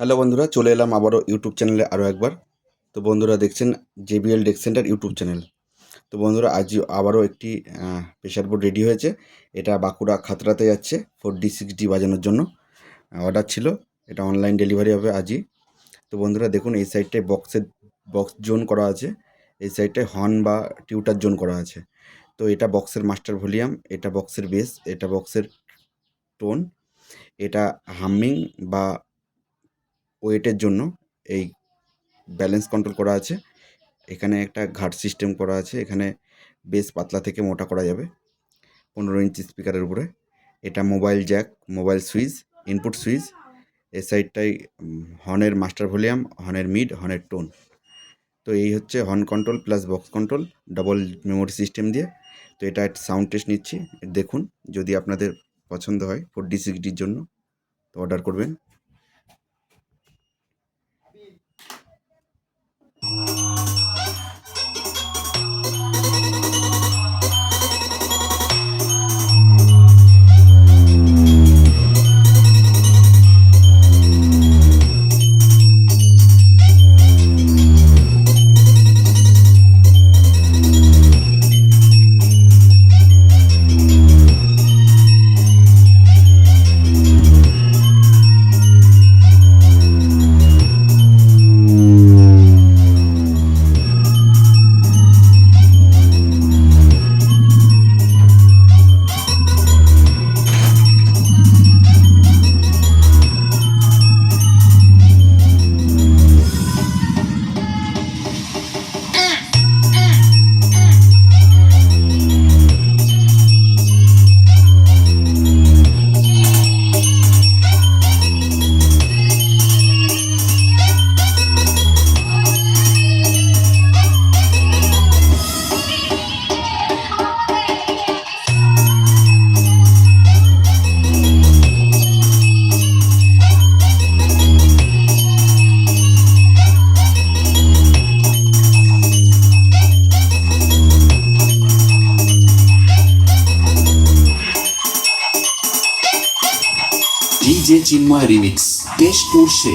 Hello বন্ধুরা, চলে এলাম আবারও ইউটিউব চ্যানেলে আরও একবার। তো বন্ধুরা দেখছেন JBL deck centre YouTube channel. তো বন্ধুরা, আজ আবারও একটি প্রেশার বোর্ড রেডি হয়েছে। এটা বাঁকুড়া খাতড়াতে যাচ্ছে ফোর ডি সিক্স ডি বাজানোর জন্য। অর্ডার ছিল, এটা অনলাইন ডেলিভারি হবে আজই। তো বন্ধুরা, দেখুন, এই সাইডটায় বক্সের বক্স জোন করা আছে। এই সাইডটায় হর্ন বা টিউটার জোন করা আছে। তো এটা বক্সের মাস্টার ভলিউম এটা বক্সের বেস এটা বক্সের টোন এটা হামিং বা ওয়েটের জন্য এই ব্যালেন্স কন্ট্রোল করা আছে। এখানে একটা ঘাট সিস্টেম করা আছে, এখানে বেশ পাতলা থেকে মোটা করা যাবে পনেরো ইঞ্চি স্পিকারের উপরে। এটা mobile jack mobile switch input switch এ সাইডটাই হর্নের মাস্টার ভলিউম হর্নের মিড হর্নের টোন তো এই হচ্ছে horn control plus box control double memory system দিয়ে। তো এটা সাউন্ড টেস্ট নিচ্ছি, দেখুন যদি আপনাদের পছন্দ হয় ফোর ডি সিক্স ডির জন্য। তো অর্ডার করবেন। ডিজে চিন্ময় রিমিক্স বেশ পড়ছে